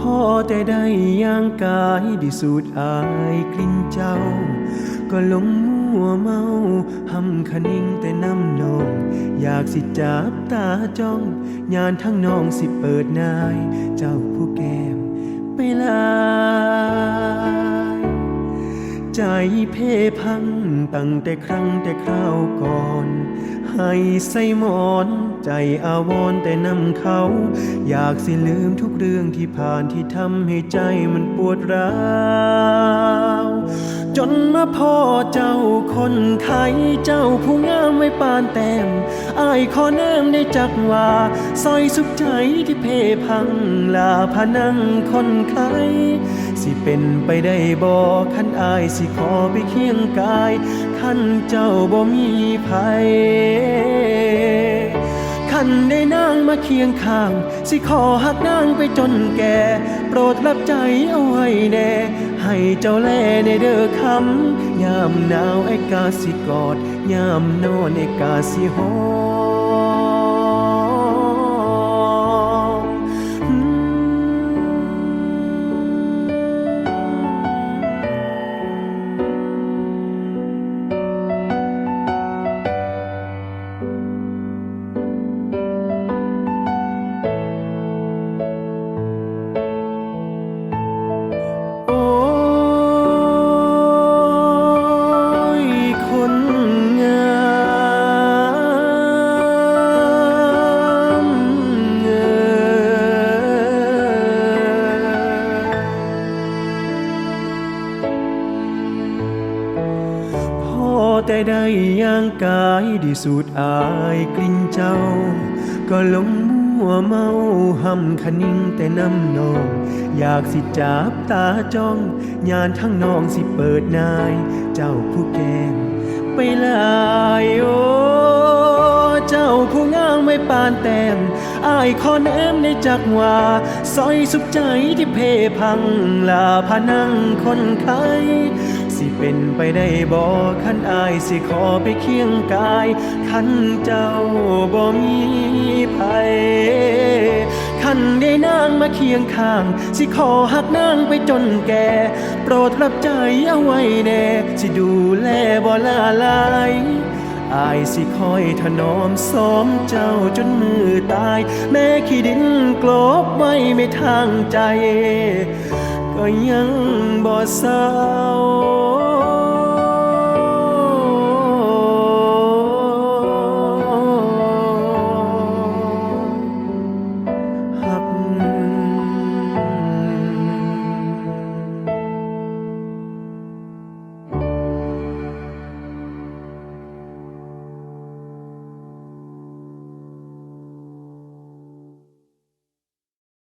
พอแต่ได้ย่างกายดิสูดอายกลิ่นเจ้า ก็หลงมัวเมาหำคนิ่งแต่น้ำนอง อยากสิจับตาจ้องยานทั้งน้องสิเปิดนาย เจ้าผู้แก้มไปลา ใจเพ่พังตั้งแต่ครั้งแต่คราวก่อน ให้ใส่หมอนใจอาวรแต่นำเขา อยากสิลืมทุกเรื่องที่ผ่านที่ทำให้ใจมันปวดร้าวจนมาพ่อเจ้าคนไข้เจ้าผู้งามไว้ปานแต้มอายขอแนมได้จักว่าซอยสุขใจที่เพพังลาพนังคนไข้ สิเป็นไปได้บ่คันอายสิขอไปเคียงกายคันเจ้าบ่มีภัยคันได้นางมาเคียงข้าง สิขอหักนางไปจนแก่ โปรดรับใจเอาไว้แน่ ให้เจ้าแลในเด้อคำยามหนาวไอ้กาสิกอด ยามนอนไอ้กาสิหอม แต่ได้ย่างกายด้สูดอายกลิ่นเจ้า ก็ลงมัวเมาหำคนิ่งแต่น้ำนอง อยากสิจับตาจ้องยานทั้งนองสิเปิดนาย เจ้าผู้แก้มไปลายโอ้เจ้าผู้งามไม่ปานแต้มอายขอแนมในจักว่าซอยสุขใจที่เพพังลาพานังคนไข้ สิเป็นไปได้บ่คันอายสิขอไปเคียงกาย คันเจ้าบ่มีภัยคันได้นางมาเคียงข้าง สิขอหักนางไปจนแก่ โปรดรับใจเอาไว้แน่ สิดูแลบ่ลาลายอายสิคอยถนอมสอมเจ้าจนมือตาย แม้ขี้ดินกลบไว้ไม่ทางใจ ก็ยังบ่เศร้า